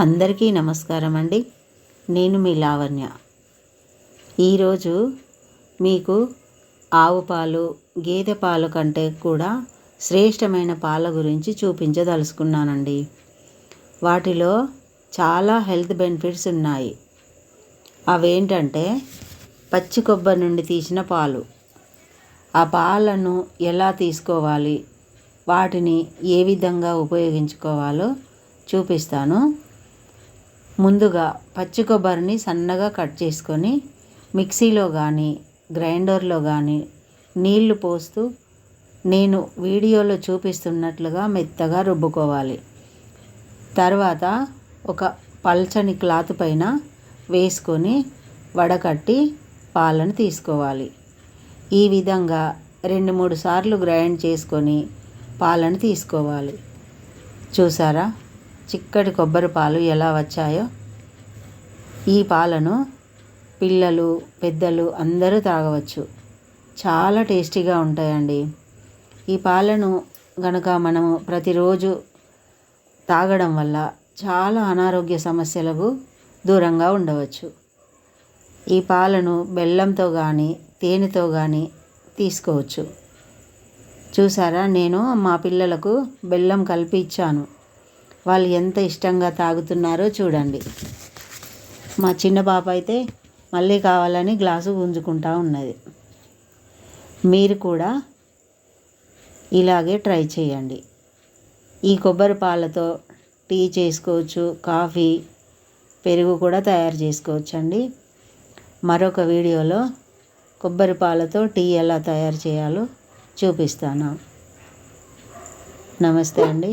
అందరికీ నమస్కారం అండి. నేను మీ లావణ్య. ఈరోజు మీకు ఆవు పాలు గేదె పాలు కంటే కూడా శ్రేష్టమైన పాల గురించి చూపించదలుచుకున్నానండి. వాటిలో చాలా హెల్త్ బెనిఫిట్స్ ఉన్నాయి. అవేంటంటే పచ్చి కొబ్బరి నుండి తీసిన పాలు. ఆ పాలను ఎలా తీసుకోవాలి? వాటిని ఏ విధంగా ఉపయోగించుకోవాలో చూపిస్తాను. ముందుగా పచ్చి కొబ్బరిని సన్నగా కట్ చేసుకొని మిక్సీలో కానీ గ్రైండర్లో కానీ నీళ్ళు పోస్తూ నేను వీడియోలో చూపిస్తున్నట్లుగా మెత్తగా రుబ్బుకోవాలి. తర్వాత ఒక పల్చని క్లాత్ పైన వేసుకొని వడకట్టి పాలను తీసుకోవాలి. ఈ విధంగా రెండు మూడు సార్లు గ్రైండ్ చేసుకొని పాలను తీసుకోవాలి. చూసారా? చిక్కటి కొబ్బరి పాలు ఎలా వచ్చాయో ఈ పాలను పిల్లలు పెద్దలు అందరూ తాగవచ్చు. చాలా టేస్టీగా ఉంటాయండి. ఈ పాలను గనక మనము ప్రతిరోజు తాగడం వల్ల చాలా అనారోగ్య సమస్యలకు దూరంగా ఉండవచ్చు. ఈ పాలను బెల్లంతో కానీ తేనెతో కానీ తీసుకోవచ్చు. చూసారా? నేను మా పిల్లలకు బెల్లం కలిపి ఇచ్చాను. వాళ్ళు ఎంత ఇష్టంగా తాగుతున్నారో చూడండి. మా చిన్న పాప అయితే మళ్ళీ కావాలని గ్లాసు గుంజుకుంటా ఉన్నది. మీరు కూడా ఇలాగే ట్రై చేయండి. ఈ కొబ్బరి పాలతో టీ చేసుకోవచ్చు కాఫీ పెరుగు కూడా తయారు చేసుకోవచ్చు అండి మరొక వీడియోలో కొబ్బరి పాలతో టీ ఎలా తయారు చేయాలో చూపిస్తాను. నమస్తే అండి.